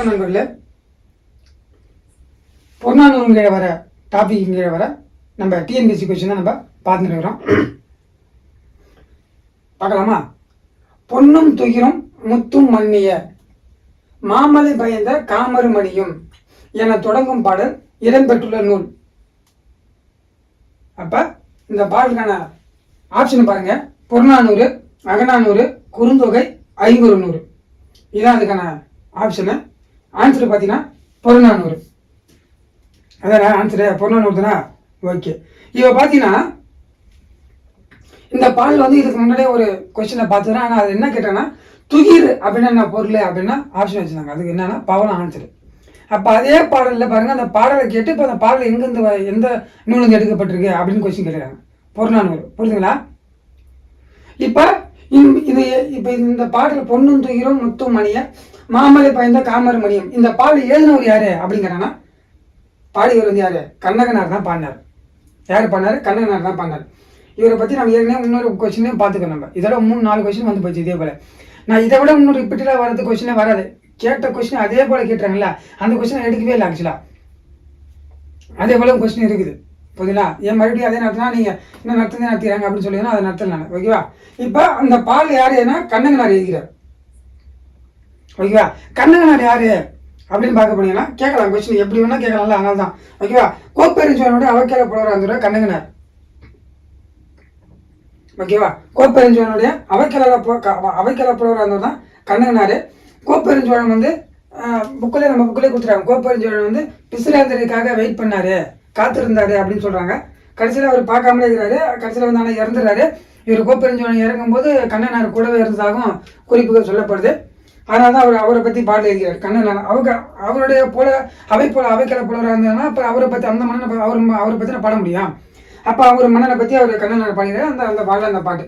வணக்கம் நண்பர்களே. பொன்னானூருங்கிற வர டாபிக்ங்கிற வர நம்ம டிஎன்பிசி கொஸ்டின் தான் நம்ம பார்த்துட்டு இருக்கிறோம். பார்க்கலாமா? பொன்னும் துயிரும் முத்தும் மன்னிய மாமலை பயந்த காமருமணியும் என தொடங்கும் பாடல் இடம்பெற்றுள்ள நூல். அப்போ இந்த பாடலுக்கான ஆப்ஷன் பாருங்கள் புறநானூறு அகநானூறு குறுந்தொகை ஐங்குறு நூறு இதான் அதுக்கான ஆப்ஷனு ஆன்சர் பார்த்தீங்கன்னா புறநானூறு. அதான் ஆன்சரு புறநானூறு தானே ஓகே இப்போ பார்த்தீங்கன்னா இந்த பாடல் வந்து இதுக்கு முன்னாடியே ஒரு கொஸ்டினை பார்த்துக்கிறேன் ஆனால் அது என்ன கேட்டேன்னா துகிர் அப்படின்னா என்ன? பொருள் அப்படின்னா ஆப்ஷன் வச்சுருந்தாங்க. அதுக்கு என்னன்னா பவன ஆன்சர் அப்போ அதே பாடலில் பாருங்கள் அந்த பாடலை கேட்டு இப்போ அந்த பாடல் எங்கேருந்து எந்த நூலுங்க எடுக்கப்பட்டிருக்கு அப்படின்னு கொஸ்டின் கேட்குறாங்க புறநானூறு. புரியுதுங்களா? இப்போ இது இப்போ இந்த பாடல் பொண்ணும் துகிரும் முத்தும் மணியை மாமலை பயந்த காமர் மணியம் இந்த பாடல் எழுதினவர் யாரு அப்படிங்கிறாங்கன்னா பாடியவர் வந்து யாரு? கண்ணகனார் தான் பாடினார். யார் பாடினார்? கண்ணகனார் தான் பாடினார். இவரை பற்றி நம்ம ஏற்கனவே இன்னொரு கொஸ்டினையும் பார்த்துக்கோ நம்ம. இதோட மூணு நாலு கொஸ்டின் வந்து போச்சு இதே போல். நான் இதை விட இன்னொரு ரிப்பீட்டடாக வரது கொஸ்டினே வராது. கேட்ட கொஸ்டின் அதே போல் கேட்டுறாங்கல்ல. அந்த கொஸ்டினை எடுக்கவே இல்லை ஆக்சுவலாக அதே போல் கொஸ்டின் இருக்குது. புரியுதுங்களா ஏன் மறுபடியும் அதே நடத்தினா நீங்கள் இன்னும் நடத்துனே நடத்துகிறாங்க அப்படின்னு சொல்லிங்கன்னா அதை நடத்தல நான். ஓகேவா? இப்போ அந்த பால் யார் ஏன்னா கண்ணங்கனார் எழுதுகிறார். ஓகேவா? கண்ணகனார் யாரு? அப்படின்னு பார்க்க போனீங்கன்னா கேட்கலாம் கொஸ்டின் எப்படி வேணா கேட்கலாம்ல அதனால தான். ஓகேவா? கோப்பெருஞ்சோனோட அவக்கேல புலவர் அந்த கண்ணகனார். ஓகேவா? கோப்பெருஞ்சோனுடைய அவைக்கல அவைக்கல புலவர் அந்த தான்? கண்ணகனார். கோப்பெருஞ்சோழன் வந்து புக்கிலே நம்ம புக்கிலே கொடுத்துருக்காங்க கோப்பெருஞ்சோழன் வந்து பிசிராந்தருக்காக வெயிட் பண்ணாரு. காத்திருந்தாரு அப்படின்னு சொல்கிறாங்க கடைசியில் அவர் பார்க்காமலே இருக்கிறாரு. கடைசியில் வந்து ஆனால் இறந்துறாரு இவர் கோப்பெருஞ்சோழன் இறங்கும்போது கண்ணனார் கூடவே இருந்ததாகவும் குறிப்புகள் சொல்லப்படுது. அதனால தான் அவர் அவரை பற்றி பாடல் எழுதுகிறார் கண்ணன் அவங்க அவருடைய போல அவை போல அவைக்கிற புலவராக இருந்தாங்கன்னா அப்போ அவரை பற்றி அந்த மன்னனை அவர் அவரை பற்றி நான் பாட முடியும். அப்போ அவர் மன்னனை பற்றி அவர் கண்ணனார் பாடினார். அந்த அந்த பாடல அந்த பாட்டு.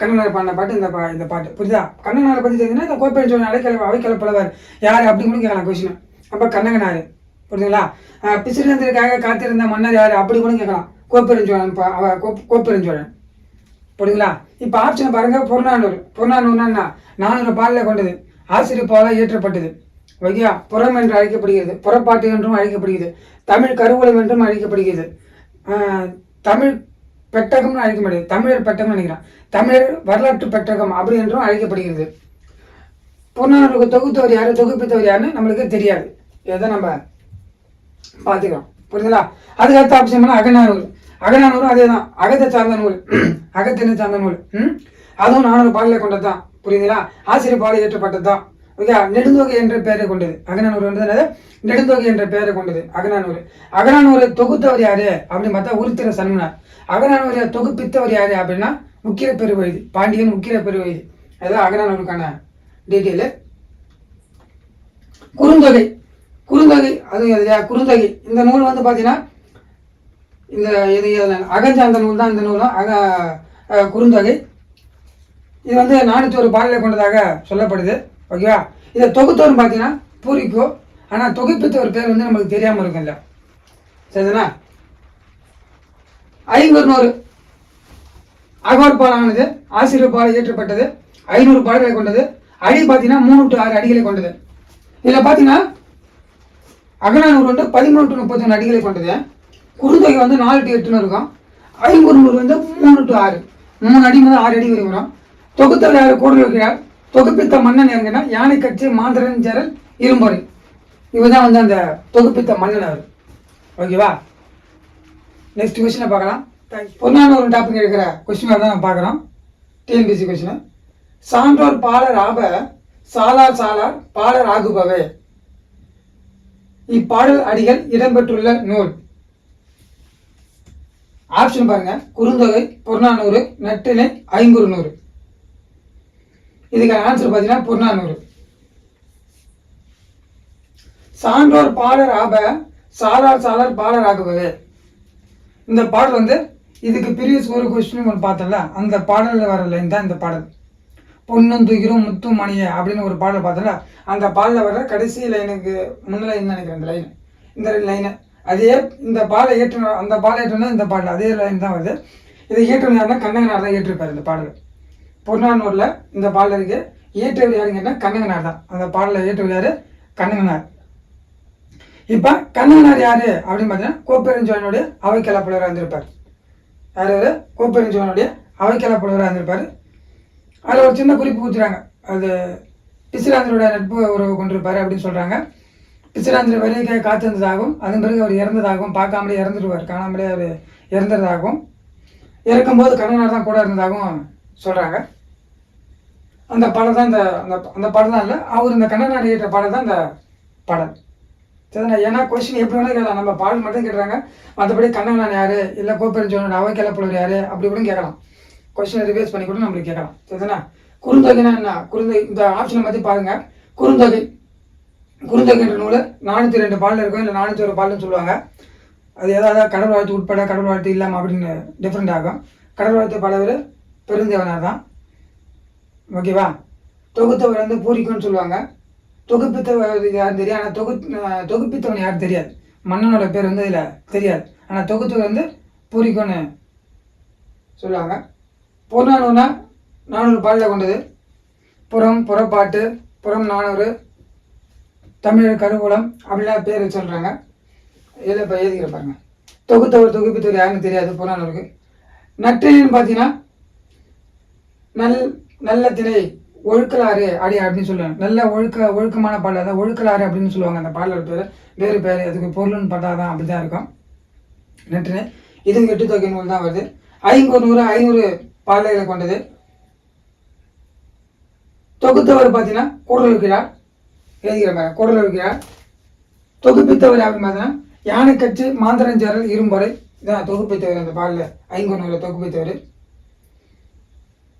கண்ணனார் பாடின பாட்டு இந்த பா இந்த பாட்டு. புரியுதா? கண்ணனாரை பற்றி தெரிஞ்சுன்னா இந்த கோப்பையன் சொன்ன அடைக்கல அவைக்கல யார் அப்படின்னு கேட்கலாம் கொஸ்டின் அப்போ கண்ணகனார். புரியுதுங்களா அஹ் பிசிறந்திற்காக காத்திருந்த மன்னர் யார் அப்படி கூட கேட்கலாம். கோப்பெருஞ்சோழன் அவ கோப்பெருஞ்சோழன் புரியுதுங்களா? இப்போ ஆப்ஷன் பாருங்கள் புறநானூறு. புறநானூறுனா என்ன நானூறு பாலில் கொண்டது. ஆசிரியர் பாலாக இயற்றப்பட்டது ஓகேயா புறம் என்று அழைக்கப்படுகிறது. புறப்பாட்டு என்றும் அழைக்கப்படுகிறது. தமிழ் கருவூலம் என்றும் அழைக்கப்படுகிறது. தமிழ் பெட்டகம்னு அழைக்கப்படுகிறது தமிழர் பெட்டகம் நினைக்கிறேன். தமிழர் வரலாற்று பெட்டகம் அப்படி என்றும் அழைக்கப்படுகிறது. புறநானூறுக்கு தொகுத்தவர் யார்? தொகுப்பித்தவர் யாருன்னு நம்மளுக்கு தெரியாது. இதை நம்ம பார்த்துக்கிறோம். புரியுதுங்களா? அதுக்கடுத்த ஆப்ஷன் பண்ணால் அகநானூறு. அகநானூறு அதே தான் அகத்தை சார்ந்த நூல். அகத்தினை சார்ந்த நூல். ம்? அதுவும் நானூறு பாடலை கொண்டது தான் புரியுதுங்களா? ஆசிரியர் பாடல் இயற்றப்பட்டது தான் ஓகே நெடுந்தொகை என்ற பெயரை கொண்டது. அகநானூறு வந்து என்னது? நெடுந்தொகை என்ற பெயரை கொண்டது. அகநானூறு. அகநானூரை தொகுத்தவர் யாரு? அப்படின்னு பார்த்தா உருத்திர சன்மனார் அகநானூரை தொகுப்பித்தவர் யாரு அப்படின்னா முக்கிய பெருவழுதி பாண்டியன் முக்கிய பெருவழுதி. அதுதான் அகநானூருக்கான டீட்டெயிலு. குறுந்தொகை. குறுந்தொகை அது இல்லையா குறுந்தொகை. இந்த நூல் வந்து பார்த்தீங்கன்னா இந்த இது அகஞ்சாந்த நூல் தான் இந்த நூலும் அக குறுந்தொகை. இது வந்து நானூற்றி ஒரு பாடலை கொண்டதாக சொல்லப்படுது. ஓகேவா இதை தொகுத்தவர் பார்த்தீங்கன்னா பூரிக்கோ. ஆனால் தொகுப்பித்தவர் பேர் வந்து நம்மளுக்கு தெரியாமல் இருக்கும்ல. சரிதானா? ஐங்குறுநூறு அகோர் பாலானது ஆசிரியர் பால் இயற்றப்பட்டது. ஐநூறு பாடல்களை கொண்டது. அடி பார்த்தீங்கன்னா மூணு டு ஆறு அடிகளை கொண்டது. இதில் பார்த்தீங்கன்னா அகநானூறு வந்து பதிமூணு டு முப்பத்தொன்று அடிகளை கொண்டது. குறுந்தொகை வந்து நாலு டு எட்டுன்னு இருக்கும். ஐங்குறுநூறு வந்து மூணு டு ஆறு. மூணு அடி முதல் ஆறு அடி வரை வரும் தொகுத்தவர் யார் கூடல் வைக்கிறார். தொகுப்பித்த மன்னன் யாருங்கன்னா யானை கட்சி மாந்திரன் சேரல் இரும்பொறை. இவர் தான் வந்து அந்த தொகுப்பித்த மன்னன் அவர். ஓகேவா நெக்ஸ்ட் கொஸ்டினை பார்க்கலாம். பொன்னான ஒரு டாபிக் இருக்கிற கொஸ்டின் தான் நம்ம பார்க்குறோம். டிஎன்பிசி கொஸ்டின் சான்றோர் பாலர் ஆப சாலார் சாலார் பாலர் ஆகுபவே. இப்பாடல் அடிகள் இடம்பெற்றுள்ள நூல். ஆப்ஷன் பாருங்க. குறுந்தொகை புறநானூறு நற்றிணை ஐங்குறு நூறு இதுக்கான ஆன்சர் பார்த்தீங்கன்னா புறநானூறு. சான்றோர் பாடர் ஆப சாரார் சாரார் பாடர் ஆகுபவே இந்த பாடல் வந்து இதுக்கு ப்ரீவியஸ் ஒரு கொஸ்டின் ஒன்று பார்த்தல அந்த பாடலில் வர லைன் தான் இந்த பாடல். பொன்னும் துகிரும் முத்தும் மணியை அப்படின்னு ஒரு பாடல் பார்த்தல அந்த பாடலில் வர கடைசி லைனுக்கு முன்னிலைன்னு நினைக்கிறேன் இந்த லைன் இந்த லைனு அதே இந்த பாடலை ஏற்றணும் அந்த பாடலை ஏற்றணும் இந்த பாடல் அதே லைன் தான் வருது. இதை ஏற்றணும் யாருன்னா கண்ணகனார் தான் ஏற்றிருப்பார் இந்த பாடல். பொன்னானூரில் இந்த பாடல் இருக்கு. இயற்றவர் யாருங்கன்னா கண்ணகனார் தான். அந்த பாடலை ஏற்றவர் யார்? கண்ணகனார். இப்போ கண்ணகனார் யார் அப்படின்னு பார்த்தீங்கன்னா கோப்பெருஞ்சோழனுடைய அவைக்கல புலவராக இருந்திருப்பார். யார் யார் கோப்பெருஞ்சோழனுடைய அவைக்கல புலவராக இருந்திருப்பார். அதில் ஒரு சின்ன குறிப்பு கொடுத்துறாங்க அது பிசிலாந்தருடைய நட்பு உறவு கொண்டிருப்பார் அப்படின்னு சொல்கிறாங்க பிசிராந்தர் வரைய காத்திருந்ததாகவும் அதன் பிறகு அவர் இறந்ததாகவும் பார்க்காமலே இறந்துடுவார் காணாமலே அவர் இறந்ததாகவும் இறக்கும்போது கண்ணனார் தான் கூட இருந்ததாகவும் சொல்கிறாங்க அந்த படம் தான் இந்த அந்த அந்த படம் தான் இல்லை அவர் இந்த கண்ணனார் கேட்ட படம் தான் இந்த படம். சரிண்ணா ஏன்னா கொஸ்டின் எப்படி வேணாலும் கேட்கலாம். நம்ம பாடல் மட்டும் கேட்குறாங்க. மற்றபடி கண்ணனான் யார்? இல்லை கோப்பெருஞ்சோனோட அவன் கிளப்புலவர் யார்? அப்படி கூட கேட்கலாம். கொஸ்டினை ரிவைஸ் பண்ணி கூட நம்மளுக்கு கேட்கலாம். சரிதானா? குறுந்தொகைனா என்ன? குறுந்தொகை இந்த ஆப்ஷனை பற்றி பாருங்கள் குறுந்தொகை. குறுந்தொகைன்ற நூல் நானூற்றி ரெண்டு பாடல் இருக்கும் இல்லை நானூற்றி ஒரு பாடல்னு சொல்லுவாங்க. அது ஏதாவது கடவுள் வாழ்த்து உட்பட கடவுள் வாழ்த்து இல்லாமல் அப்படின்னு டிஃப்ரெண்ட் ஆகும். கடவுள் வாழ்த்து பலவர் பெருந்தேவனார் தான். ஓகேவா தொகுத்தவர் வந்து பூரிக்குன்னு சொல்லுவாங்க. தொகுப்பித்தவர் யாரும் தெரியும் ஆனால் தொகு தொகுப்பித்தவன் யாரும் தெரியாது. மன்னனோட பேர் வந்து இதில் தெரியாது. ஆனால் தொகுத்தவர் வந்து பூரிக்குன்னு சொல்லுவாங்க. பொருளானூர்னா நானூறு பாடலை கொண்டது. புறம் புறப்பாட்டு புறம் நானூறு தமிழர் கருவூலம் அப்படிலாம் பேர் சொல்கிறாங்க இதில் இப்போ எழுதிக்கிற பாருங்க. தொகுத்தவர் தொகுப்பித்தவர் யாருன்னு தெரியாது புறநானூருக்கு நற்றினின்னு பார்த்தீங்கன்னா நல் நல்ல திரை ஒழுக்கலாறு அடி அப்படின்னு சொல்லுவாங்க. நல்ல ஒழுக்க ஒழுக்கமான பாடல் அதான் ஒழுக்கலாறு அப்படின்னு சொல்லுவாங்க அந்த பாடலோட பேர். வேறு பேர் அதுக்கு பொருள்னு பார்த்தா தான் அப்படி தான் இருக்கும். நற்றினை இது எட்டு தொகை நூல் தான் வருது. ஐநூறு நூறு ஐநூறு பாடல்களை கொண்டது. தொகுத்தவர் பார்த்தீங்கன்னா கூடலூர் கிழார் எழுதிக்கிற மாதிரி கூடலூர் கிழார் தொகுப்பித்தவர் அப்படின்னு பார்த்தீங்கன்னா கட்சி மாந்தரஞ்சாரல் இரும்பறை. இதான் தொகுப்பித்தவர் அந்த பாடலில் ஐங்கூர் தொகுப்பித்தவர்.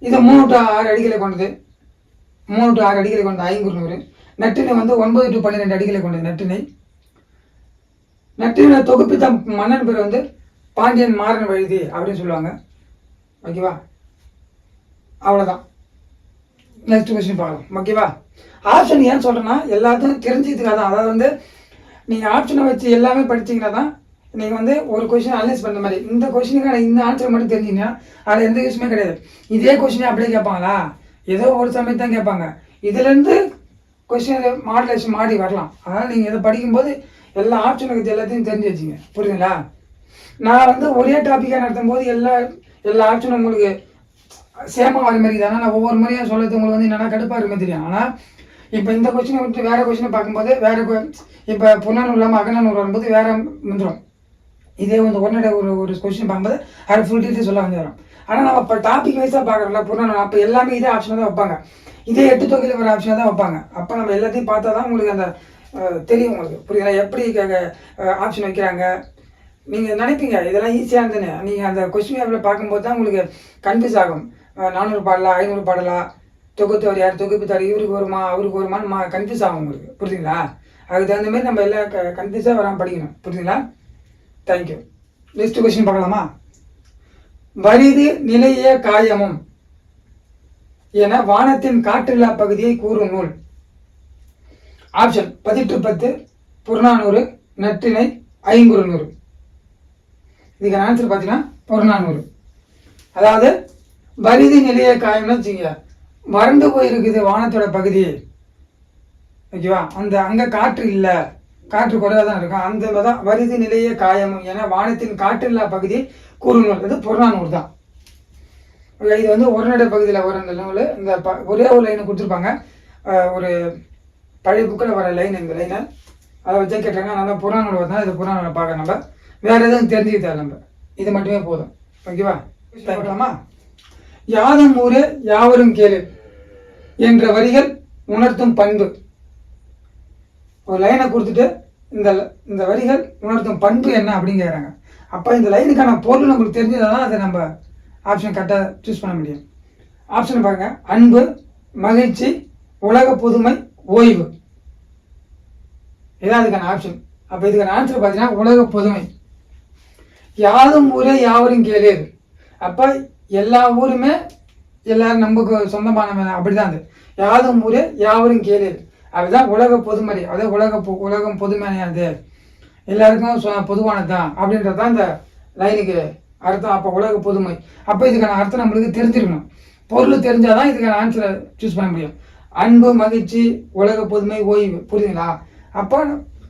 இது மூணு டு ஆறு அடிகளை கொண்டது. மூணு டு ஆறு அடிகளை கொண்ட ஐங்குறுநூறு நட்டினை வந்து ஒன்பது டு பன்னிரெண்டு அடிகளை கொண்டது நட்டினை நற்றினை தொகுப்பித்த மன்னன் பேர் வந்து பாண்டியன் மாறன் வழுதி அப்படின்னு சொல்லுவாங்க. ஓகேவா? அவ்வளோதான் நெக்ஸ்ட் கொஸ்டின் பார்க்கலாம் ஓகேவா ஆப்ஷன் ஏன் சொல்கிறேன்னா எல்லாத்தையும் தெரிஞ்சுக்கிறதுக்காக தான். அதாவது வந்து நீங்கள் ஆப்ஷனை வச்சு எல்லாமே படிச்சிங்கன்னா தான் நீங்கள் வந்து ஒரு கொஷின் அனலைஸ் பண்ணுற மாதிரி. இந்த கொஷினுக்கான இந்த ஆன்சர் மட்டும் தெரிஞ்சிங்கன்னா அதில் எந்த யூஸுமே கிடையாது. இதே கொஷினே அப்படியே கேட்பாங்களா? ஏதோ ஒரு சமயத்து தான் கேட்பாங்க. இதுலேருந்து கொஷின் மாடலேஷன் மாடி வரலாம். அதனால் நீங்கள் இதை படிக்கும்போது எல்லா ஆப்ஷனுக்கு எல்லாத்தையும் தெரிஞ்சு வச்சுங்க. புரியுதுங்களா? நான் வந்து ஒரே டாப்பிக்காக நடத்தும் போது எல்லா எல்லா ஆப்ஷனும் உங்களுக்கு சேமாக வர மாதிரி தான்? நான் ஒவ்வொரு முறையும் சொல்லுறது உங்களுக்கு வந்து என்னென்னா கடுப்பாக இருக்குமே தெரியும். ஆனால் இப்போ இந்த கொஸ்டினை விட்டு வேறு கொஸ்டினை பார்க்கும்போது வேறு இப்போ புனநூல் இல்லாமல் அகநூல் வரும்போது வேறு வந்துடும் இதே வந்து ஒன்னோட ஒரு ஒரு கொஸ்டின் பார்க்கும்போது அது ஃபுல் டீட்டெயில் சொல்ல வந்து வரும் ஆனால் நம்ம இப்போ டாபிக் வைஸாக பார்க்குறோம்ல புனநூல் அப்போ எல்லாமே இதே ஆப்ஷனாக தான் வைப்பாங்க. இதே எட்டு தொகையில் வர ஆப்ஷனாக தான் வைப்பாங்க. அப்போ நம்ம எல்லாத்தையும் பார்த்தா தான் உங்களுக்கு அந்த தெரியும் உங்களுக்கு. புரியுதா? எப்படி ஆப்ஷன் வைக்கிறாங்க? நீங்கள் நினைப்பீங்க இதெல்லாம் ஈஸியாக இருந்ததுன்னு நீங்கள் அந்த கொஸ்டின் பேப்பரில் பார்க்கும்போது தான் உங்களுக்கு கன்ஃபியூஸ் ஆகும். நானூறு பாடலா ஐநூறு பாடலா தொகுத்தவர் யார் தொகுப்புத்தார் இவருக்கு வருமா அவருக்கு வருமானு மா கன்ஃபியூஸ் ஆகும் உங்களுக்கு. புரியுதுங்களா அதுக்கு தகுந்த மாதிரி நம்ம எல்லாம் க கன்ஃபியூஸாக வராமல் படிக்கணும். புரியுதுங்களா தேங்க்யூ நெக்ஸ்ட் கொஸ்டின் பார்க்கலாமா? வரிது நிலைய காயமும். என வானத்தின் காற்றில்லா பகுதியை கூறும் நூல். ஆப்ஷன் பதிட்டு பத்து புறநானூறு நற்றினை ஐங்குறுநூறு. இதுக்கு ஆன்சர் பார்த்தீங்கன்னா புறநானூறு. அதாவது வரிதி நிலைய காயம்னு வச்சுங்க வறண்டு போயிருக்குது வானத்தோட பகுதி. ஓகேவா? அந்த அங்கே காற்று இல்லை. காற்று குறைவாக தான் இருக்கும். அந்த தான் வரிதி நிலைய காயம் ஏன்னா வானத்தின் காற்று இல்லா பகுதி கூறுநூல். இது புறநானூறு தான். இது வந்து உரநடை பகுதியில் வர இந்த நூல். இந்த ப ஒரே ஒரு லைனை கொடுத்துருப்பாங்க. ஒரு பழைய புக்கில் வர லைன் இந்த லைனை அதை வச்சே கேட்டாங்க. அதனால் புறநானூறு தான் இது புறநானூரை பார்க்க நம்ம. வேறு எதுவும் தெரிஞ்சுக்க தேவை நம்ம. இது மட்டுமே போதும். ஓகேவா? பார்க்கலாமா யாதும் ஊரே யாவரும் கேளு என்ற வரிகள் உணர்த்தும் பண்பு. ஒரு லைனை கொடுத்துட்டு இந்த இந்த வரிகள் உணர்த்தும் பண்பு என்ன அப்படின்னு கேட்குறாங்க அப்போ இந்த லைனுக்கான பொருள் நம்மளுக்கு தெரிஞ்சதால் அதை நம்ம ஆப்ஷன் கரெக்டாக சூஸ் பண்ண முடியும். ஆப்ஷன் பாருங்க. அன்பு மகிழ்ச்சி உலக புதுமை ஓய்வு. இதான் அதுக்கான ஆப்ஷன் அப்போ இதுக்கான ஆன்சர் பார்த்தீங்கன்னா உலக புதுமை. யாதும் ஊரே யாவரும் கேளு. அப்போ எல்லா ஊருமே எல்லாரும் நமக்கு சொந்தமானவன் அப்படிதான் அது. யாரும் ஊரே யாவரும் கேளு. அதுதான் உலக பொதுமறை. அதாவது உலக பொ- உலகம் பொதுமையானது எல்லாருக்கும் சொ- பொதுவானது தான் அப்படின்றது தான் இந்த லைனுக்கு அர்த்தம். அப்போ உலக பொதுமை அப்போ இதுக்கான அர்த்தம் நம்மளுக்கு தெரிஞ்சிருக்கணும். பொருள் தெரிஞ்சாதான் இதுக்கான ஆன்சரை சூஸ் பண்ண முடியும். அன்பு மகிழ்ச்சி உலக பொதுமை ஓய்வு. புரியுதுங்களா? அப்போ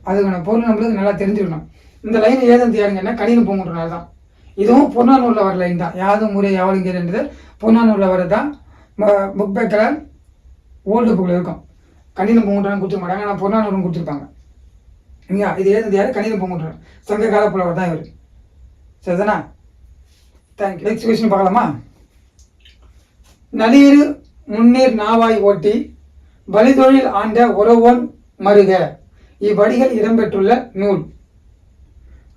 அதுக்கான பொருள் நம்மளுக்கு நல்லா தெரிஞ்சுக்கணும் இந்த லைன் ஏதந்து தேடுங்கன்னா கணினி பூங்குன்றனால தான் இதுவும் பொன்னானூரில் வர லைன் தான். யாதும் முறை யாவலுங்கிறது பொன்னானூரில் வரதான் புக் பேக்கில் ஓல்டு புக்கில் இருக்கும். கணினி பூங்குன்றான்னு கொடுத்துருக்க மாட்டாங்க ஆனால் பொன்னானூரும் கொடுத்துருப்பாங்க. இல்லையா இது ஏதந்து யார்? கணினி பூங்குன்றான் சங்க கால புலவர் தான் இவர். சரிதானா? தேங்க்யூ நெக்ஸ்ட் கொஸ்டின் பார்க்கலாமா? நளியிரு முன்னீர் நாவாய் ஓட்டி வழிதொழில் ஆண்ட உறவோன் மருக. இவ்வடிகள் இடம்பெற்றுள்ள நூல்.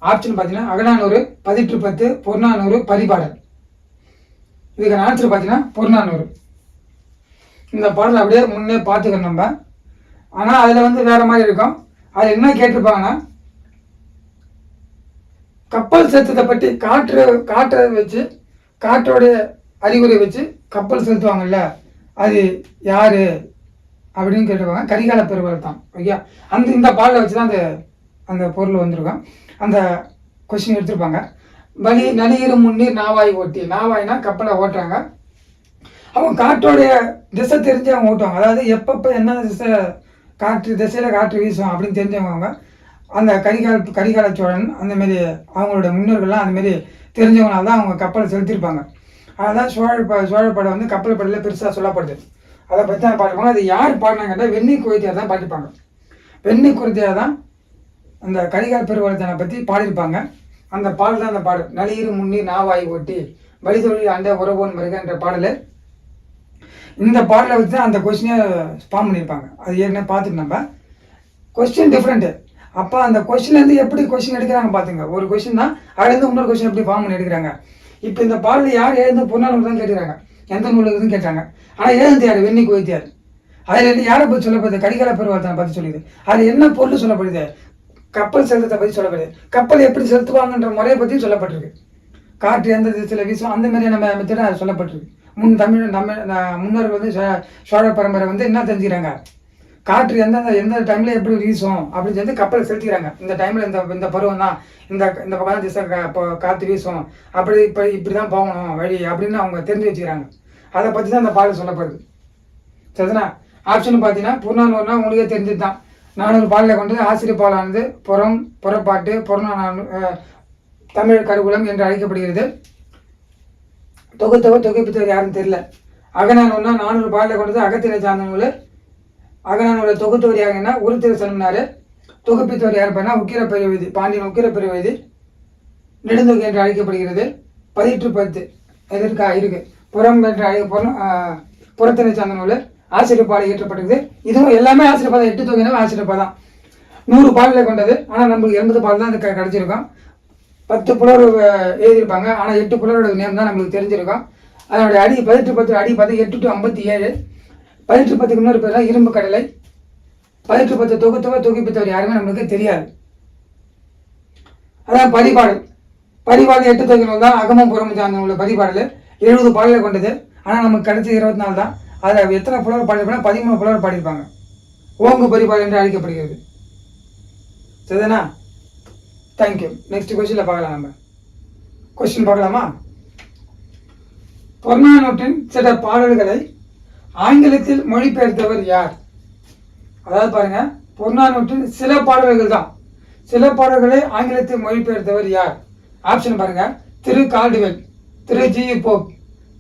ஆப்ஷன் பார்த்தீங்கன்னா அகநானூறு பதிற்று பத்து பொன்னானூறு பரிபாடல். இதுக்கான ஆன்சர் பார்த்தீங்கன்னா பொன்னானூறு இந்த பாடல் அப்படியே முன்னே பார்த்துக்கணும் நம்ம. ஆனால் அதில் வந்து வேற மாதிரி இருக்கும். அதில் என்ன கேட்டிருப்பாங்கன்னா கப்பல் செலுத்தத்தை பற்றி காற்று காற்றை வச்சு காற்றோடைய அறிகுறி வச்சு கப்பல் செலுத்துவாங்கல்ல அது யாரு? அப்படின்னு கேட்டிருப்பாங்க. கரிகால பெருவர் தான். ஓகே அந்த இந்த பாடலை வச்சு தான் அந்த அந்த பொருள் வந்திருக்கும். அந்த கொஷின் எடுத்திருப்பாங்க. வலி நலியிரு முன்னீர் நாவாய் ஓட்டி. நாவாய்னா கப்பலை ஓட்டுறாங்க. அவங்க காற்றோடைய திசை தெரிஞ்சு அவங்க ஓட்டுவாங்க. அதாவது எப்பப்போ என்ன திசை காற்று திசையில் காற்று வீசும் அப்படின்னு தெரிஞ்சவங்க அவங்க. அந்த கரிகால கரிகால சோழன் அந்தமாரி அவங்களோட முன்னோர்கள்லாம் அந்தமாரி தெரிஞ்சவங்களால தான் அவங்க கப்பலை செலுத்தியிருப்பாங்க. அதுதான் சோழ ப சோழப்படம் வந்து கப்பல் படையில் பெருசாக சொல்லப்படுது. அதை பற்றி தான் பாடிப்பாங்க அது யார் பாடினாங்கன்னா வெண்ணி குவைத்தியார் தான் பாடிப்பாங்க வெண்ணி குருத்தியார் தான் அந்த கரிகால் பெருவளத்தனை பற்றி பாடியிருப்பாங்க. அந்த பாடல் தான் அந்த பாடல். நளியிரு முன்னீர் நாவாய் ஓட்டி வழிதொழில் அண்டை உறவோன் வருக என்ற பாடல். இந்த பாடலை வச்சு தான் அந்த கொஸ்டினை ஃபார்ம் பண்ணியிருப்பாங்க. அது ஏற்கனவே பார்த்துட்டு நம்ம. கொஸ்டின் டிஃப்ரெண்ட்டு அப்போ அந்த கொஸ்டின்லேருந்து எப்படி கொஸ்டின் எடுக்கிறாங்க பார்த்துங்க ஒரு கொஸ்டின் தான் அதுலேருந்து இன்னொரு கொஸ்டின் எப்படி ஃபார்ம் பண்ணி எடுக்கிறாங்க. இப்போ இந்த பாடல் யார் எழுந்து பொண்ணால் தான் கேட்டுக்கிறாங்க. எந்த நூலுக்கு இருக்குன்னு கேட்டாங்க. ஆனால் எழுந்து யார்? வெண்ணி குவைத்தியார். அதில் இருந்து யாரை பற்றி சொல்லப்படுது? கடிகால பெருவாத்தனை பற்றி சொல்லிது. அதில் என்ன பொருள் சொல்லப்படுது? கப்பல் செலுத்தத்தை பற்றி சொல்லப்படுது கப்பல் எப்படி செலுத்துவாங்கன்ற முறையை பற்றி சொல்லப்பட்டிருக்கு. காற்று எந்த திசையில் வீசும் அந்த மாதிரியான நம்ம மெத்தட அது சொல்லப்பட்டிருக்கு. முன் தமிழ் தமிழ் முன்னோர்கள் வந்து சோ- சோழ பரம்பரை வந்து என்ன தெரிஞ்சுக்கிறாங்க? காற்று எந்தெந்த எந்த டைமில் எப்படி வீசும் அப்படின்னு சொல்லி கப்பலை செலுத்திக்கிறாங்க. இந்த டைமில் இந்த இந்த பருவம் தான் இந்த இந்த பக்கம் திசை இப்போ காற்று வீசும். அப்படி இப்போ இப்படி தான் போகணும் வழி அப்படின்னு அவங்க தெரிஞ்சு வச்சுக்கிறாங்க. அதை பற்றி தான் அந்த பாடல் சொல்லப்படுது. சரிதானா? ஆப்ஷன் பார்த்தீங்கன்னா புறநானூறுனா உங்களுக்கே தெரிஞ்சது தான் நானூறு பாடலை கொண்டது ஆசிரியர் பாலானது புறம் புறப்பாட்டு புறநானூறு தமிழ் கருகுலம் என்று அழைக்கப்படுகிறது. தொகுத்தவர் தொகுப்பித்தவர் யாருன்னு தெரியல. அகநானூறுனா நானூறு பாடலை கொண்டது அகத்திர சார்ந்த நூல். அகநானூரை தொகுத்தவர் யாருன்னா உருத்திர சொன்னார். தொகுப்பித்தவர் யார் பண்ணா உக்கிர பெருவதி பாண்டியன் உக்கிர பெருவதி நெடுந்தொகை என்று அழைக்கப்படுகிறது. பதிற்று பத்து எதற்கா இருக்கு? புறம் என்று அழை புறம் புறத்தினை சார்ந்த நூல். ஆசிரியப்பாடு இயற்றப்பட்டது. இதுவும் எல்லாமே ஆசிரியப்பாதம் எட்டு தொகையினா ஆசிரியப்பாதம் நூறு பாடலை கொண்டது. ஆனால் நம்மளுக்கு எண்பது பாடல் தான் இது க- பத்து புலர் எழுதியிருப்பாங்க. ஆனால் எட்டு புலவரோட நேம் தான் நம்மளுக்கு தெரிஞ்சிருக்கோம். அதனுடைய அடி பதினெட்டு பத்து அடி பார்த்து எட்டு டு ஐம்பத்தி ஏழு பதினெட்டு பத்துக்கு இன்னொரு பேர் இரும்பு கடலை. பதினெட்டு பத்து தொகுத்தவர் தொகுப்பித்தவர் யாருமே நம்மளுக்கு தெரியாது. அதான் பரிபாடல் பரிபாடல் எட்டு தொகை தான் அகமும் புறமும் சார்ந்த உள்ள பரிபாடல் எழுபது பாடலை கொண்டது. ஆனால் நமக்கு கிடைச்சது இருபத்தி நாலு தான். அதில் எத்தனை புலவர் பாடியிருப்பாங்க பதிமூணு புலவர் பாடியிருப்பாங்க. ஓங்கு பரிபால் என்று அழைக்கப்படுகிறது. சரிதானா? தேங்க்யூ நெக்ஸ்ட் கொஸ்டினில் பார்க்கலாம் நம்ம. கொஸ்டின் பார்க்கலாமா? பொன்னானூற்றின் சில பாடல்களை ஆங்கிலத்தில் மொழிபெயர்த்தவர் யார்? அதாவது பாருங்க பொன்னானூற்றின் சில பாடல்கள் தான். சில பாடல்களை ஆங்கிலத்தில் மொழிபெயர்த்தவர் யார்? ஆப்ஷன் பாருங்க திரு கால்டுவெல் திரு ஜி போப்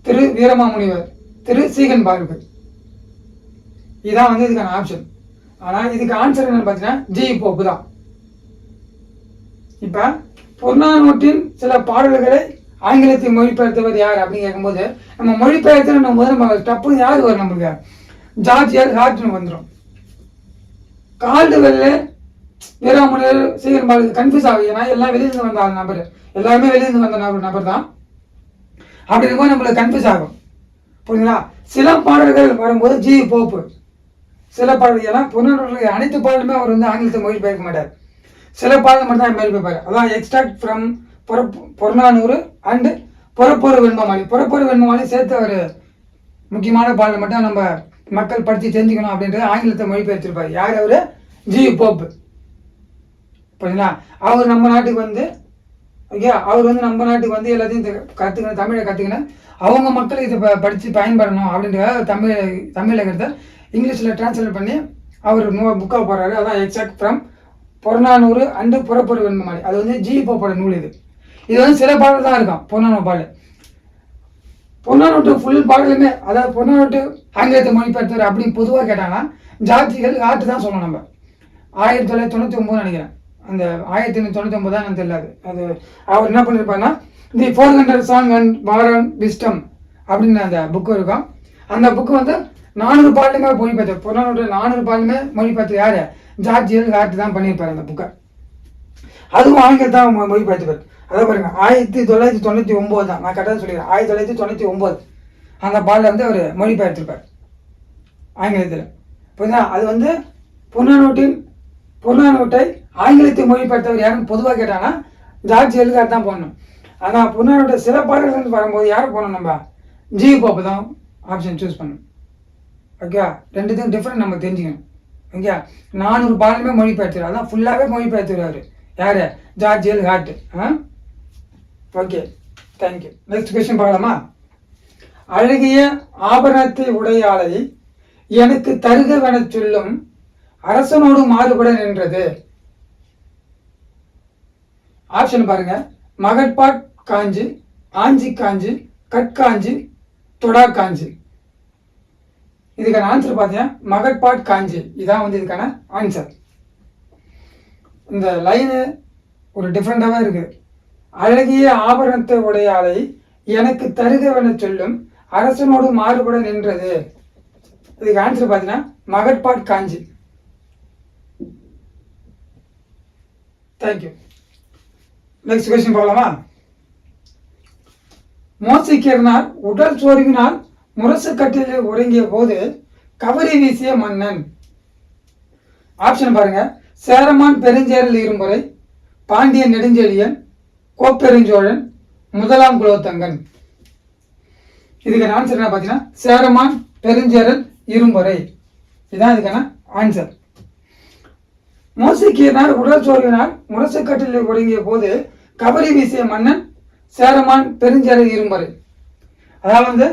திரு வீரமாமுனிவர். திரு சீகன் பாருங்கள். இதான் வந்து இதுக்கான ஆப்ஷன் ஆனால் இதுக்கு ஆன்சர் என்னன்னு பார்த்தீங்கன்னா ஜி போப்பு தான். இப்போ புறநானூற்றின் சில பாடல்களை ஆங்கிலத்தை மொழிபெயர்த்தவர் யார் அப்படின்னு கேட்கும்போது நம்ம மொழிபெயர்த்தணும் போது நம்ம டப்பு யார் வரும் நம்மளுக்கு? ஜார்ஜ் எல் ஹார்ட்னு வந்துடும் கால்டுவெல்ல வீராமுனியர் சீக்கிரம் பாருக்கு கன்ஃபியூஸ் ஆகுது. ஏன்னா எல்லாம் வெளியிருந்து வந்த நபர். எல்லாருமே வெளியிருந்து வந்த நபர் நபர் தான் அப்படி இருக்கும்போது நம்மளுக்கு கன்ஃபியூஸ் ஆகும். புரியுங்களா சில பாடல்கள் வரும்போது ஜி போப்பு. சில பாடல்கள் எல்லாம் புறநானூற்றில் அனைத்து பாடலுமே அவர் வந்து ஆங்கிலத்தை மொழிபெயர்க்க மாட்டார். சில பாடல் மட்டும் தான் மொழிபெயர்ப்பார் அதான் extract from Purananuru and Purapporul Venbamalai Purapporul Venbamalai சேர்த்து அவர் முக்கியமான பாடல் மட்டும் நம்ம மக்கள் படித்து தெரிஞ்சுக்கணும் அப்படின்றது ஆங்கிலத்தை மொழிபெயர்த்திருப்பார். யார் அவர்? G pope. புரியுங்களா அவர் நம்ம நாட்டுக்கு வந்து ஓகே அவர் வந்து நம்ம நாட்டுக்கு வந்து எல்லாத்தையும் கற்றுக்கணும் தமிழை கற்றுக்கணும் அவங்க மக்கள் இதை ப- படித்து பயன்படணும் அப்படின்றத தமிழ் தமிழகத்தை இங்கிலீஷில் டிரான்ஸ்லேட் பண்ணி அவர் நூ புக்காக போடுறாரு அதான் exact from Purananuru and Purapporul வெண்மமாடி அது வந்து ஜி போட நூல் இது. இது வந்து சில பாடல் தான் இருக்கும் பொன்னானூர் பாடல். பொன்னானோட்டு ஃபுல் பாடலுமே அதாவது பொன்னானோட்டு ஆங்கிலத்தை மொழிபெயர்த்தவர் அப்படின்னு பொதுவாக கேட்டாங்கன்னா ஜாதிகள் ஆட்டு தான் சொல்லணும் நம்ம. ஆயிரத்தி தொள்ளாயிரத்தி தொண்ணூற்றி ஒம்பது நினைக்கிறேன். அந்த ஆயிரத்தி எண்ணூற்றி தொண்ணூற்றி ஒம்பது தான் எனக்கு தெரியல அது. அவர் என்ன பண்ணியிருப்பாருன்னா the four hundred song and Maran wisdom அப்படின்னு அந்த புக்கு இருக்கும். அந்த புக்கு வந்து நானூறு பாடலுமே மொழிபெயர்த்து பொன்னானோட்டு நானூறு பாடலுமே மொழிபெயர்த்து யார்? ஜார்ஜ் எல் ஹார்ட் தான் பண்ணியிருப்பாரு அந்த புக்கை அதுவும் ஆங்கிலம் தான் மொழிபெயர்த்துப்பார் அதான் பாருங்க ஆயிரத்தி தொள்ளாயிரத்தி தொண்ணூற்றி ஒம்பது தான் நான் கரெக்டாக சொல்லிடுறேன். ஆயிரத்தி தொள்ளாயிரத்தி தொண்ணூற்றி ஒம்பது அந்த பாலில் வந்து அவர் மொழிபெயர்த்திருப்பார் ஆங்கிலத்தில். புரியுதா? அது வந்து புறநானூட்டின் புறநானூட்டை ஆங்கிலத்தை மொழிபெயர்த்தவர் யாருன்னு பொதுவாக கேட்டாங்கன்னா ஜார்ஜ் எல்கார் தான் போடணும். ஆனால் புறநானூட்டை சில பாடல்கள் வரும்போது யாரும் போகணும் நம்ம? ஜி போப்பு தான் ஆப்ஷன் சூஸ் பண்ணணும். ஓகே ரெண்டுத்துக்கும் டிஃப்ரெண்ட் நம்ம தெரிஞ்சுக்கணும். ஓகே நானூறு பாடலுமே மொழிபெயர்த்துறாரு அதான் ஃபுல்லாகவே மொழிபெயர்த்துருவார் யார்? George L Hart ah? Okay. Thank you next question பார்க்கலாமா? அழகிய ஆபரணத்தை உடையாளை எனக்கு தருகவென சொல்லும் அரசனோடு மாறுபட நின்றது. ஆப்ஷன் பாருங்க. மகட்பாட் காஞ்சி ஆஞ்சி காஞ்சி கட்காஞ்சி தொடா காஞ்சி. இதுக்கான ஆன்சர் பார்த்தீங்கன்னா மகட்பாட் காஞ்சி. இதான் வந்து இதுக்கான ஆன்சர் இந்த லைனு ஒரு டிஃப்ரெண்ட்டாகவே இருக்கு. அழகிய ஆபரணத்தை உடையாளை எனக்கு தருகவென சொல்லும் அரசனோடு மாறுபட நின்றது. இதுக்கு ஆன்சர் பார்த்தீங்கன்னா மகட்பாட் காஞ்சி. தேங்க்யூ நெக்ஸ்ட் கொஸ்டின் போகலாமா மோசிக்கிறனால் உடல் சோர்வினால் முரசு கட்டிலில் உறங்கிய போது கவரி வீசிய மன்னன். ஆப்ஷன் பாருங்க. சேரமான் பெருஞ்சேரல் இருமுறை பாண்டியன் நெடுஞ்செழியன் கோப்பெருஞ்சோழன் முதலாம் குலோத்தங்கன். இதுக்கான ஆன்சர் என்ன பார்த்தீங்கன்னா சேரமான் பெருஞ்சேரல் இருமுறை இதுதான் இதுக்கான ஆன்சர் மோசிக்கியனார் உடல் சோர்வினால் முரசுக்கட்டில் ஒடுங்கிய போது கபடி வீசிய மன்னன் சேரமான் பெருஞ்சரை இருமுறை அதாவது வந்து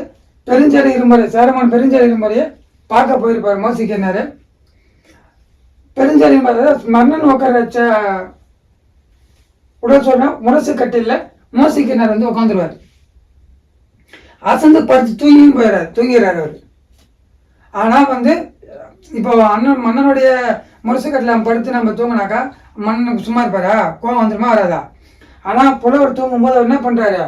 பெருஞ்சரை இருமறை சேரமான் பெருஞ்சரை இருமுறையை பார்க்க போயிருப்பார் மோசிக்கியனார் பெருஞ்சேரி மன்னன் உட்கார வச்ச உடல் சொன்னா முரசு கட்டில மோசிக்கினார் வந்து உட்காந்துருவார் அசந்து பறித்து தூங்கியும் போயிடுறார் தூங்கிறார் அவர். ஆனால் வந்து இப்போ அண்ணன் மன்னனுடைய முரசு கட்டில படுத்து நம்ம தூங்கினாக்கா மண் சும்மா இருப்பாரா? கோவம் வந்துருமா வராதா? ஆனால் புலவர் தூங்கும்போது அவர் என்ன பண்ணுறாரு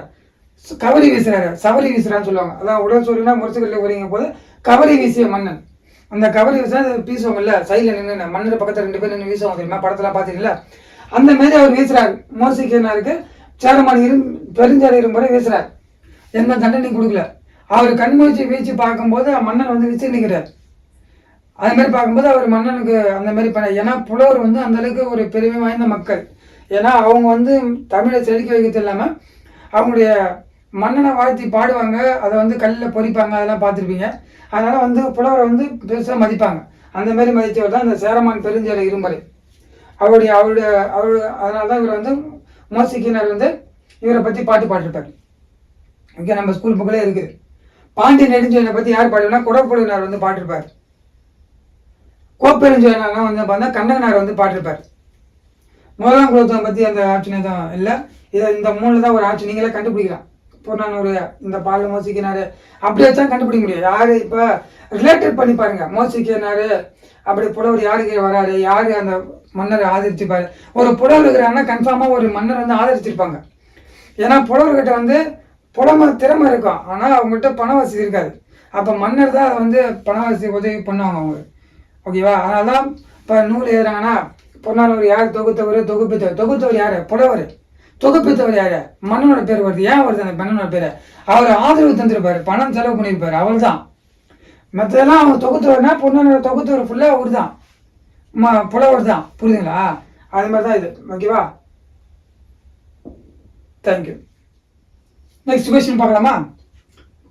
கவரி வீசுறாரு. சவரி வீசுறான்னு சொல்லுவாங்க. அதான் உடல் சூரியனா முரசு கட்டில உரிங்க போது கவரி வீசிய மன்னன். அந்த கவரி வீசினா அது வீசுவாங்கல்ல சைடில் நின்று மன்னர் பக்கத்தில் ரெண்டு பேர் நின்று வீசுவாங்க தெரியுமா? படத்தில் பார்த்தீங்களா அந்த மாதிரி அவர் வீசுறாரு. மோசிக்கனாருக்கு சேரமான் இரு பெருஞ்சாலை இருமுறை வீசுறாரு. எந்த தண்டனையும் கொடுக்கல. அவர் கண்மூச்சி வீச்சு பார்க்கும்போது மன்னன் வந்து வச்சு நிற்கிறார் அது மாதிரி பார்க்கும்போது அவர் மன்னனுக்கு அந்த மாதிரி பண்ண ஏன்னா புலவர் வந்து அந்த அளவுக்கு ஒரு பெருமை வாய்ந்த மக்கள். ஏன்னா அவங்க வந்து தமிழை செதுக்கி வைக்கிறது இல்லாமல் அவங்களுடைய மன்னனை வாழ்த்தி பாடுவாங்க அதை வந்து கல்லில் பொறிப்பாங்க அதெல்லாம் பார்த்துருப்பீங்க. அதனால வந்து புலவரை வந்து பெருசாக மதிப்பாங்க. அந்த மாதிரி மதித்தவர் தான் இந்த சேரமான் பெருஞ்சேலை இரும்பறை அவருடைய அவருடைய அவருடைய அதனால தான் இவர் வந்து மோசிக்கினர் வந்து இவரை பற்றி பாட்டு பாடிருப்பார். ஓகே நம்ம ஸ்கூல் புக்கிலே இருக்குது. பாண்டிய நெடுஞ்செழியனை பற்றி யார் பாடுனா குடப்புழுவினார் வந்து பாட்டிருப்பார் கோப்பெருஞ்சோழனா வந்து பார்த்தா கண்ணகனார் வந்து பாட்டிருப்பார். முதலாம் குலோத்தம் பற்றி அந்த ஆப்ஷன் தான் இல்லை. இதை இந்த மூணில் தான் ஒரு ஆப்ஷன் நீங்களே கண்டுபிடிக்கலாம். பொன்னானூர் இந்த பாலில் மோசிக்கினாரு. அப்படி வச்சா கண்டுபிடிக்க முடியும் யார் இப்போ ரிலேட்டட் பண்ணி பாருங்க. மோசிக்கினாரு அப்படி புலவர் யாருக்கு வராரு யார் அந்த மன்னரை ஆதரிச்சுப்பாரு? ஒரு புலவர் இருக்கிறாங்கன்னா கன்ஃபார்மாக ஒரு மன்னர் வந்து ஆதரிச்சிருப்பாங்க. ஏன்னா புலவர்கிட்ட வந்து புலமை திறமை இருக்கும். ஆனால் அவங்ககிட்ட பண வசதி இருக்காது. அப்போ மன்னர் தான் அதை வந்து பண வசதி உதவி பண்ணுவாங்க அவங்க. ஓகேவா அதனால தான் இப்போ நூல் எழுதுறாங்கன்னா பொன்னானவர் யார்? தொகுத்தவர் தொகுப்பித்தவர். தொகுத்தவர் யார்? புலவர். தொகுப்பித்தவர் யார்? மன்னனோட பேர் வருது. ஏன் வருது அந்த மன்னனோட பேர்? அவர் ஆதரவு தந்துருப்பார். பணம் செலவு பண்ணியிருப்பார் அவர் தான் மற்றதெல்லாம் அவர் தொகுத்தவர்னா பொன்னாளர் தொகுத்தவர் ஃபுல்லாக அவர் தான் ம புலவர் தான் புரியுதுங்களா? அது மாதிரி தான் இது ஓகேவா தேங்க்யூ நெக்ஸ்ட் கொஸ்டின் பார்க்கலாமா?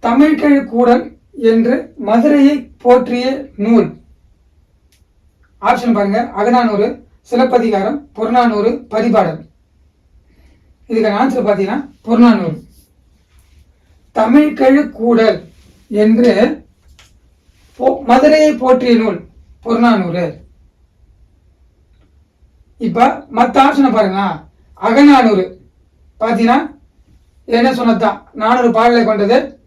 தமிழ்கழி கூடன் என்று மதுரையை போற்றிய நூல். ஆப்ஷன் பாருங்க. அகநானூறு சிலப்பதிகாரம் புறநானூறு பரிபாடல் இதுக்கான ஆன்சர் பார்த்தீங்கன்னா புறநானூறு. தமிழ்கழு கூடல் என்று போ- மதுரையை போற்றிய நூல் புறநானூறு. இப்ப மத்த ஆப்ஷனை பாருங்க அகநானூறு. பார்த்தீங்கன்னா என்ன சொன்னதுதான்? நானூறு பாடலை கொண்டது.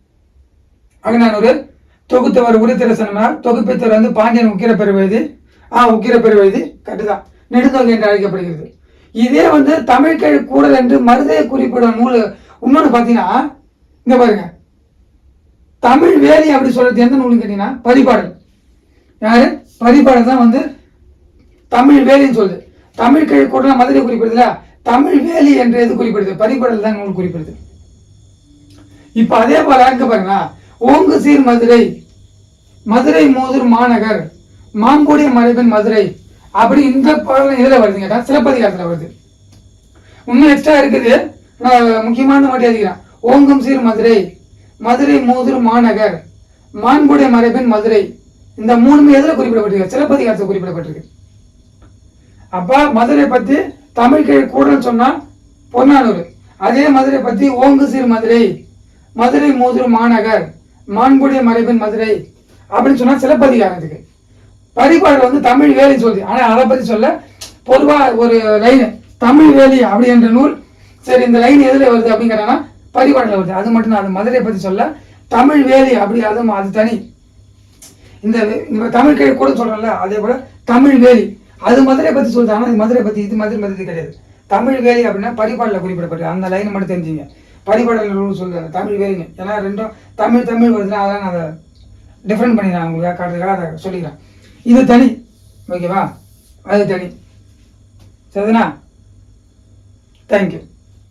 அகநானூறு. தொகுத்தவர் உரித்தரசனார் தொகுப்பித்தவர் வந்து பாண்டியன் உக்கிர பெறுவது ஆ உக்கிர இது? கட்டுதான் நெடுந்தொகை என்று அழைக்கப்படுகிறது. இதே வந்து தமிழ்கழி கூடல் என்று மருதையை குறிப்பிடும் நூல். இன்னொன்று பார்த்தீங்கன்னா இங்கே பாருங்க. தமிழ் வேலி அப்படி சொல்றது எந்த நூல்னு கேட்டீங்கன்னா பரிபாடல். யாரு? பரிபாடல் தான் வந்து தமிழ் வேலின்னு சொல்லுது. தமிழ் கழி கூடலாம் மதுரை குறிப்பிடுதுல தமிழ் வேலி என்று எது குறிப்பிடுது? பரிபாடல் தான் நூல் குறிப்பிடுது. இப்ப அதே போல இங்க பாருங்க ஓங்கு சீர் மதுரை. மதுரை மோதூர் மாநகர். மாங்குடி மறைவன் மதுரை. அப்படி இந்த பாடல் இதில் வருதுங்க கேட்டா சிலப்பதிகாரத்துல வருது. இன்னும் எக்ஸ்ட்ரா இருக்குது. நான் முக்கியமான மட்டும் எழுதிக்கிறேன். ஓங்கும் சீர் மதுரை மதுரை மூதூர் மாநகர் மான்குடி மறைபின் மதுரை. இந்த மூணுமே எதில் குறிப்பிடப்பட்டிருக்கு? சிலப்பதிகாரத்தில் குறிப்பிடப்பட்டிருக்கு. அப்பா மதுரை பத்தி தமிழ் கீழ் கூடல் சொன்னா பொன்னானூர். அதே மதுரை பத்தி ஓங்கு சீர் மதுரை மதுரை மூதூர் மாநகர் மான்குடி மறைபின் மதுரை அப்படின்னு சொன்னா சிலப்பதிகாரத்துக்கு பரிபாடல் வந்து தமிழ் வேலி சொல்லுது. ஆனால் அதை பற்றி சொல்ல பொதுவாக ஒரு லைன் தமிழ் வேலி அப்படி என்ற நூல் சரி இந்த லைன் எதில் வருது அப்படிங்கிறனா பரிபாடல வருது. அது மட்டும் தான் அது மதுரையை பற்றி சொல்ல தமிழ் வேலி அப்படி அதுவும் அது தனி. இந்த தமிழ் கை கூட சொல்றேன்ல அதே போல் தமிழ் வேலி. அது மதுரையை பற்றி சொல்லுது ஆனால் இது மதுரை பற்றி இது மதுரை பற்றி கிடையாது. தமிழ் வேலி அப்படின்னா பரிபாடலில் குறிப்பிடப்பட்டு அந்த லைன் மட்டும் தெரிஞ்சுங்க. பரிபாடல் நூல் சொல்லுவாங்க தமிழ் வேலிங்க. ஏன்னா ரெண்டும் தமிழ் தமிழ் வருதுன்னா அதான் நான் அதை டிஃப்ரெண்ட் பண்ணி நான் உங்களுக்கு காட்டுறதுக்காக அதை சொல்லிக்கிறேன். இது தனி. ஓகேவா அது தனி. சரிதானா? தேங்க்யூ